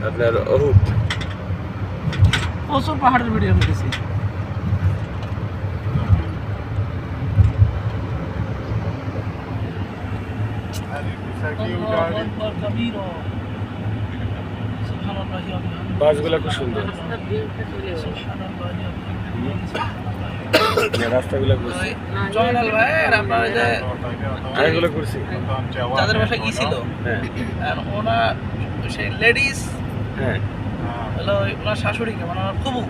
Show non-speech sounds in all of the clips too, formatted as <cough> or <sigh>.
আপনার অহুত প্রচুর পাহাড়ের ভিডিও করেছি বাসগুলো খুব সুন্দর। <coughs> রাস্তাগুলো করছি জয়নাল ভাই আর আপনার যে আরেকগুলো বাসায় গিয়েছিল হ্যাঁ। সেই লেডিস হ্যাঁ। ওই ওনার শাশুড়িকে মানে ওনার খুবু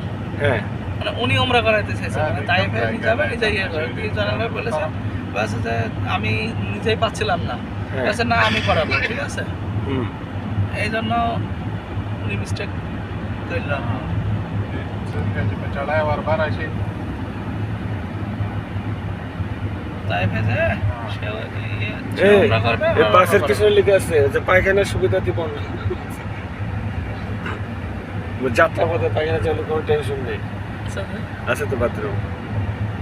হ্যাঁ। মানে উনি ওমরা করাইতে চাইছে। মানে তাই যাবে নিজে ইয়ে করে। কিন্তু জয়নাল বলেছে বলেছে যে আমি নিজেই পাচ্ছিলাম না। হ্যাঁ। বলেছে না আমি করাবো ঠিক আছে? এই জন্য উনি মিস্টেক করলাম ইয়ে। পিছনে লিখে আছে যে পায়খানার সুবিধা দিব না। যাত্রা পথে পায়খানা চালু কোনো টেনশন নেই আচ্ছা, আছে তো বাথরুম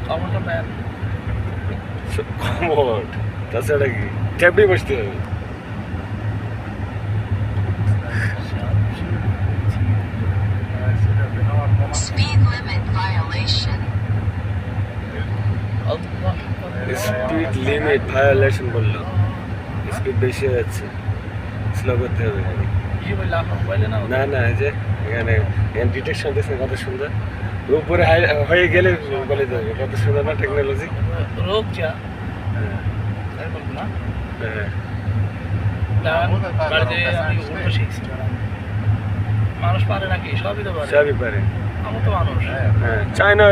খবরটা পেন কমোড তাছাড়া কি ক্যাবড়ি বসতে হবে Speed limit violation. Speed limit violation বললো স্পিড বেশি হয়ে যাচ্ছে স্লো করতে হবে কি বললে আপনার মোবাইলে না না যে এখানে এখানে ডিটেকশন দিচ্ছে কত সুন্দর। উপরে হয়ে গেলে বলে দেবে কত সুন্দর না টেকনোলজি রোগ যা। হ্যাঁ। তাই বলব না হ্যাঁ মানুষ পারে নাকি? সবই তো পারে। সবই পারে। আমি তো মানুষ। হ্যাঁ। চায়না